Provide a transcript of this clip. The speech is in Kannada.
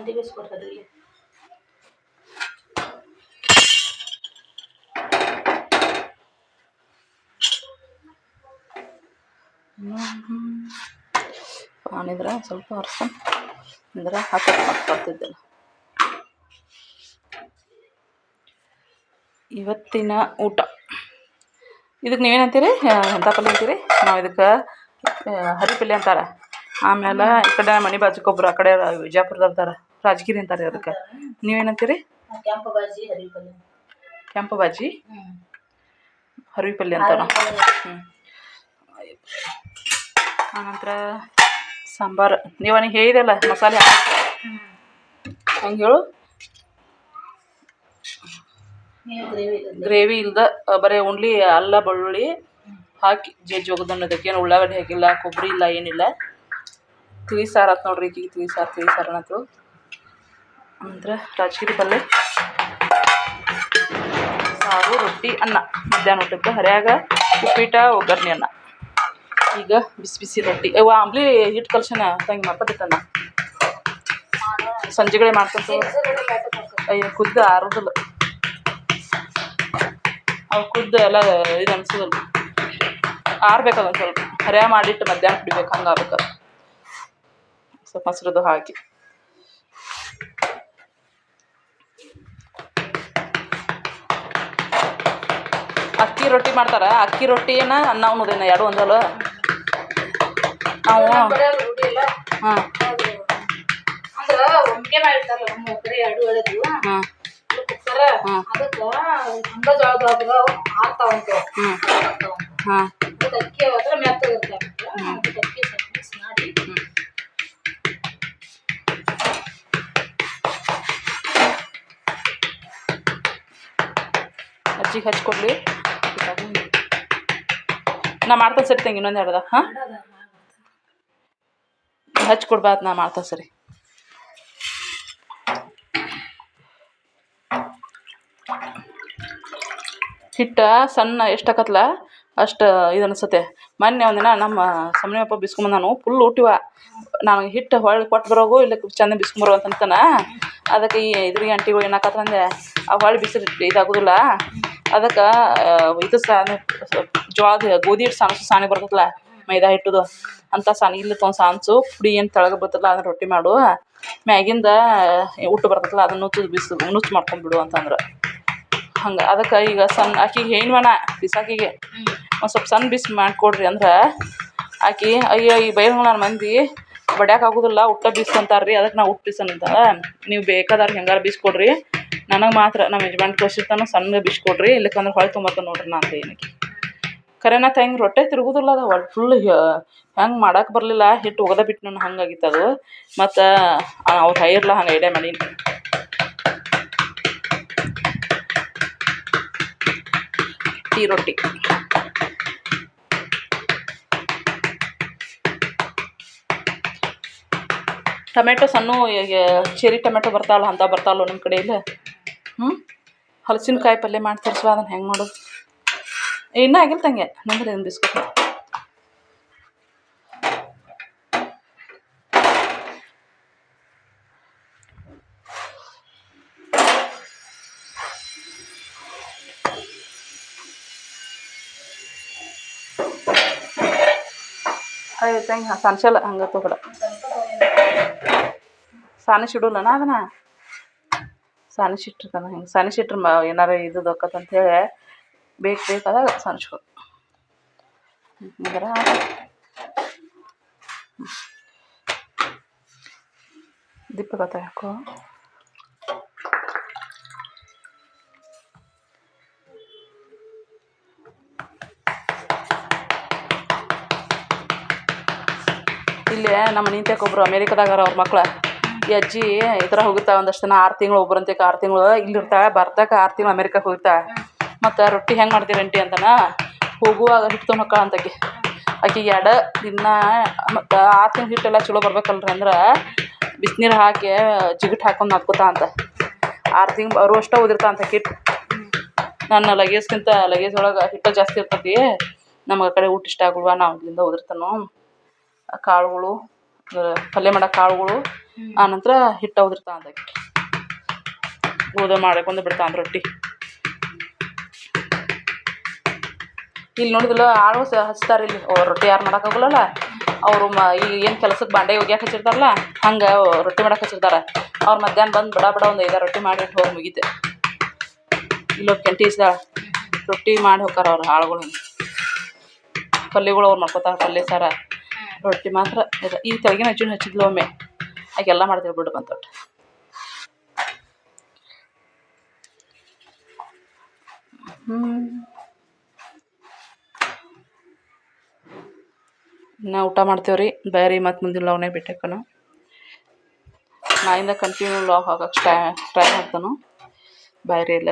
ಸಂಡಿ ಇಲ್ಲಿ ಮಾಡಿದ್ರೆ ಸ್ವಲ್ಪ ಅರ್ಸ. ಅಂದ್ರೆ ಹಾಕಕ್ಕೆ ಇವತ್ತಿನ ಊಟ. ಇದಕ್ಕೆ ನೀವೇನಂತೀರಿ? ಪಲ್ಯ ಅಂತೀರಿ? ನಾವು ಇದಕ್ಕೆ ಹರಿ ಪಲ್ಯ ಅಂತಾರೆ. ಆಮೇಲೆ ಈ ಕಡೆ ಮನೆ ಬಾಜುಕೊಬ್ರು ಆ ಕಡೆ ವಿಜಯಪುರದ ಅಂತಾರೆ ರಾಜಗಿರಿ ಅಂತಾರೆ ಅದಕ್ಕೆ ನೀವೇನಂತೀರಿ? ಕೆಂಪು ಬಾಜಿ ಹರಿ ಪಲ್ಯ ಕೆಂಪು ಬಾಜಿ ಹ್ಞೂ ಹರಿವಿ ಪಲ್ಯ ಅಂತಾರೆ ಹ್ಞೂ ಆನಂತರ ಸಾಂಬಾರು. ನೀವು ನನಗೆ ಹೇಳಿದೆಲ್ಲ ಮಸಾಲೆ. ಹಾಕಿ ಹೆಂಗೆ ಹೇಳು. ಗ್ರೇವಿ ಇಲ್ದ. ಬರೀ ಓನ್ಲಿ ಅಲ್ಲ ಬೆಳ್ಳುಳ್ಳಿ ಹಾಕಿ ಜೇಜ್ ಏನು ಉಳ್ಳಾಗಡ್ಡಿ ಹಾಕಿಲ್ಲ ಕೊಬ್ಬರಿ ಇಲ್ಲ ಏನಿಲ್ಲ. ತಿಳಿ ಸಾರು ಆತು ನೋಡ್ರಿ ಈಕಿಗೆ ತಿಳಿ ಸಾರು ತಿಳಿ ಸಾರು ಅಂದ್ರೆ ರಾಜಗಿರಿ ಪಲ್ಯ ಸಾರು, ರೊಟ್ಟಿ, ಅನ್ನ. ಮಧ್ಯಾಹ್ನ ಊಟಕ್ಕೆ ಹರಿಯಾಗ ಉಪ್ಪಿಟ ಒಗ್ಗರಣೆ, ಅನ್ನ. ಈಗ ಬಿಸಿ ಬಿಸಿ ರೊಟ್ಟಿ. ಅವ ಆಮ್ಲಿ ಹಿಟ್ಟು ಕಲ್ಸನ ತಂಗಿ ಮಾಡ್ಕೊತಿತ್ತನ್ನ ಸಂಜೆಗಳೇ ಮಾಡ್ಕೊಂತ ಅಯ್ಯೋ ಕುದ್ದ ಆರೋದಿಲ್ಲ. ಅವು ಕುದ್ದು ಎಲ್ಲ ಇದು ಅನ್ಸೋದಲ್ಲ. ಆರ್ಬೇಕಲ್ಲ ಒಂದು ಸ್ವಲ್ಪ. ಹರಿಯ ಮಾಡಿಟ್ಟು ಮಧ್ಯಾಹ್ನ ಕುಡಿಬೇಕು ಹಂಗೆ ಸೊ ಸ್ವಲ್ಪ ಹಾಕಿ. ಅಕ್ಕಿ ರೊಟ್ಟಿ ಮಾಡ್ತಾರ. ಅಕ್ಕಿ ರೊಟ್ಟಿನ ಅನ್ನ ಉಣ್ಣೋದೇನ ಎರಡು ಒಂದಲ್ಲ? ನಾವು ಇಲ್ಲ ಹಾಂ. ಹಾಂ. ಅಕ್ಕಿ ಅಕ್ಕಿ ಅಜ್ಜಿಗೆ ಹಚ್ಕೊಡ್ಲಿ. ನಾ ಮಾಡ್ತಾ ಸರಿ ತಂಗಿ ಇನ್ನೊಂದು ಹೇಳ್ದ ಹಾಂ? ಹಚ್ಕೊಡ್ಬಾರ್ದು ನಾ ಮಾಡ್ತಾ ಸರಿ. ಹಿಟ್ಟ ಸಣ್ಣ ಎಷ್ಟು ಹಾಕತ್ಲ ಅಷ್ಟು ಇದು ಅನಿಸುತ್ತೆ. ಮೊನ್ನೆ ಒಂದಿನ ನಮ್ಮ ಸಮಯಪ್ಪ ಬಿಸ್ಕೊಂಬಂದ ನಾನು ಫುಲ್ ಊಟಿವ ನಾನು ಹಿಟ್ಟು ಹೊಳ್ಳಿ ಕೊಟ್ಟು ಬರೋಗು ಇಲ್ಲ ಚಂದ ಬಿಸ್ಕೊಂಬರೋ ಅಂತ ಅದಕ್ಕೆ ಈ ಇದ್ರಿಗೆ ಅಂಟಿಗಳು ಏನಾಕತ್ತಂದೆ ಆ ಹೊಳ್ಳಿ ಬಿಸಿ ಇದಾಗೋದಿಲ್ಲ. ಅದಕ್ಕೆ ಇದು ಸಾನಿ ಜೋಳದ ಗೋಧಿ ಹಿಟ್ಟು ಸಾಣ್ಸು ಸಾಣಿ ಬರ್ತೈತಲ್ಲ ಮೈದಾ ಹಿಟ್ಟದು. ಅಂತ ಸಾಣಿ ಇಲ್ಲಿ ತೊಗೊಂಡು ಸಾಣ್ಸು ಪುಡಿ ಏನು ತೆಳಗೆ ಬರ್ತಲ್ಲ ಅದನ್ನ ರೊಟ್ಟಿ ಮಾಡು. ಮ್ಯಾಗಿಂದ ಉಟ್ಟು ಬರ್ತೈತಲ್ಲ ಅದನ್ನ ನುಚ್ಚು ಬಿಸಿ ನುಚ್ಚು ಮಾಡ್ಕೊಂಡ್ಬಿಡು ಅಂತಂದ್ರೆ. ಹಂಗೆ ಅದಕ್ಕೆ ಈಗ ಸಣ್ಣ ಆಕಿಗೆ ಹೇಳಿವನ ಬಿಸಾಕಿಗೆ. ಒಂದು ಸ್ವಲ್ಪ ಸಣ್ಣ ಬಿಸಿ ಮಾಡಿಕೊಡ್ರಿ ಅಂದ್ರೆ ಆಕಿ ಅಯ್ಯೋ ಈ ನನ್ನ ಮಂದಿ ಬಡ್ಯಾಕ ಆಗೋದಿಲ್ಲ ಉಟ್ಟ ಬೀಸ್ ಅಂತಾರ್ರಿ ಅದಕ್ಕೆ ನಾವು ಉಟ್ಟು ಬೀಸನ್ ಅಂತ ನೀವು ಬೇಕಾದವ್ರಿಗೆ ಹೆಂಗಾರ ಬೀಸ್ಕೊಡ್ರಿ ನನಗೆ ಮಾತ್ರ ನಮ್ಮ ಯಜಮಾನ್ ತೋರಿಸಿರ್ತಾನೆ ಸಣ್ಣ ಬೀಸ್ಕೊಡ್ರಿ ಇಲ್ಲಕ್ಕಂದ್ರೆ ಹೊಳೆ ತೊಂಬತ್ತ ನೋಡ್ರಿ ನಾ ಅಂತ ಏನಕ್ಕೆ ಖರೇನ ಹೆಂಗೆ ರೊಟ್ಟೆ ತಿರುಗುದಿಲ್ಲ ಅದು ಒಟ್ಟು ಫುಲ್ ಹೆಂಗೆ ಮಾಡಕ್ಕೆ ಬರಲಿಲ್ಲ ಹಿಟ್ಟು ಒಗದ ಬಿಟ್ಟು ನಾನು ಹಂಗಾಗಿತ್ತು ಅದು. ಮತ್ತು ಅವ್ರು ಹೈರ್ಲ ಹಂಗೆ ಐಡಿಯಾ ಮಾಡೀನಿ ಟೀ ರೊಟ್ಟಿ. ಟೊಮೆಟೊ ಸಣ್ಣ ಚೆರಿ ಟೊಮೆಟೊ ಬರ್ತಾವಲ್ಲ, ಅಂತ ಬರ್ತಾವಲ್ಲ ನಿಮ್ಮ ಕಡೆ ಇಲ್ಲ? ಹ್ಞೂ ಹಲಸಿನಕಾಯಿ ಪಲ್ಯ ಮಾಡಿ ತರಿಸುವ ಅದನ್ನು ಹೆಂಗೆ ಮಾಡೋದು? ಇನ್ನೂ ಆಗಿಲ್ಲ ತಂಗೆ. ನಂದ್ರೆ ಏನು ಬಿಸ್ಕೊಟ್ ಅಯ್ಯೋ, ತಂಗೆ ಸನ್ಸಲ್ಲ ಹಂಗೆ ತಗೋಡ ಸಾನಿಸಿಡೋಲ್ಲನ ಅದನ್ನ? ಸಾನಿಸಿಟ್ಟಿರ್ತಾನೆ ಹಿಂಗೆ ಸಾನಿಸಿಟ್ರೆ ಮ ಏನಾರ ಇದು ಹೇಳಿ ಬೇಕು ಬೇಕಾದಾಗ ಸಾನಿಸ್ಕೊ. ಇದರ ದೀಪಗತ ಹಾಕೋ. ಇಲ್ಲಿ ನಮ್ಮ ಮನೆ ಒಬ್ರು ಅಮೇರಿಕದಾಗಾರ ಅವ್ರ ಮಕ್ಳು. ಈ ಅಜ್ಜಿ, ಈ ಥರ ಹೋಗುತ್ತಾ? ಒಂದಷ್ಟು ಜನ ಆರು ತಿಂಗಳು ಒಬ್ಬರಂತೆ ಆರು ತಿಂಗಳು ಇಲ್ಲಿ ಇರ್ತಾಳೆ ಬರ್ತಾಕ ಆರು ತಿಂಗಳು ಅಮೇರಿಕಕ್ಕೆ ಹೋಗ್ತಾಳೆ ಮತ್ತು ರೊಟ್ಟಿ ಹೆಂಗೆ ಮಾಡ್ತೀರಿ ಅಂಟಿ ಅಂತನ? ಹೋಗುವಾಗ ಹಿಟ್ಟು ತೊಗೊಂಡು ಅಂತ ಅಂತಕಿ. ಆಕಿಗೆ ಎಡ ದಿನ, ಮತ್ತು ಆರು ತಿಂಗಳು ಹಿಟ್ಟೆಲ್ಲ ಚಲೋ ಬರ್ಬೇಕಲ್ರಿ ಅಂದ್ರೆ ಬಿಸಿನೀರು ಹಾಕಿ, ಜಿಗಿಟ್ ಹಾಕೊಂಡು ನಾದ್ಕೋತಾ ಅಂತ. ಆರು ತಿಂಗಳು ಅವರು ಅಷ್ಟೇ ಓದಿರ್ತಾ ಅಂತ ಹಿಟ್ಟು ನನ್ನ ಲಗೇಜ್ಗಿಂತ ಲಗೇಜ್ ಒಳಗೆ ಹಿಟ್ಟು ಜಾಸ್ತಿ ಇರ್ತತಿ. ನಮಗೆ ಆ ಕಡೆ ಊಟ ಇಷ್ಟ ಆಗಲ್ವ? ನಾವು ಇಲ್ಲಿಂದ ಓದಿರ್ತಾನೋ ಕಾಳುಗಳು, ಪಲ್ಯ ಮಾಡೋ ಕಾಳುಗಳು ಆನಂತರ ಹಿಟ್ಟು ಉದುರ್ತಾ ಅಂದಾಕಿ ಗೋಧಿ ಮಾಡ್ಕೊಂಡು ಬಿಡ್ತಾನೆ ರೊಟ್ಟಿ. ಇಲ್ಲಿ ನೋಡಿದಿಲ್ಲ ಆಳು ಸ ಹಚ್ತಾರೆ ಇಲ್ಲಿ. ಅವ್ರು ರೊಟ್ಟಿ ಯಾರು ಮಾಡೋಕ್ಕಾಗಲ್ಲ ಅವರು ಮ ಈಗ ಏನು ಕೆಲಸಕ್ಕೆ ಬಾಂಡೆ ಒಗ್ಯಾಕೆ ಹಚ್ಚಿರ್ತಾರಲ್ಲ ಹಂಗೆ ರೊಟ್ಟಿ ಮಾಡಕ್ಕೆ ಹಚ್ಚಿರ್ತಾರೆ. ಅವ್ರು ಮಧ್ಯಾಹ್ನ ಬಂದು ಬಡ ಬಡ ಒಂದು ಐದಾರು ರೊಟ್ಟಿ ಮಾಡಿ ಹೋಗಿ ಮುಗೀತೆ. ಇಲ್ಲೊಬ್ಬ ಕೆಂಟಿ ಇಸ್ದಾಳ. ರೊಟ್ಟಿ ಮಾಡಿ ಹೋಗ್ತಾರ ಅವ್ರು ಆಳುಗಳು. ಪಲ್ಯಗಳು ಅವ್ರು ಮಾಡ್ಕೋತಾರೆ ಪಲ್ಯ ಸಾರ ರೊಟ್ಟಿ ಮಾತ್ರ ಈ ತೆಳಗಿನ ಹಚ್ಚಿನ ಹಚ್ಚಿದ್ಲು ಒಮ್ಮೆ. ಆಗೆಲ್ಲ ಮಾಡ್ತೀವಿ ಬಿಡು ಬಂದೊಟ್ಟು ಹ್ಞೂ ಊಟ ಮಾಡ್ತೇವೆ ರೀ. ಬೇರೆ ಮತ್ತು ಮುಂದಿನ ಲವ್ನೇ ಬಿಟ್ಟೇಕನು ನಾಯಿಂದ ಕಂಟಿನ್ಯೂ ಲಾಗ್ ಹೋಗಕ್ಕೆ ಟ್ರೈ ಟ್ರೈ ಮಾಡ್ತಾನು. ಬೇರೆ ಎಲ್ಲ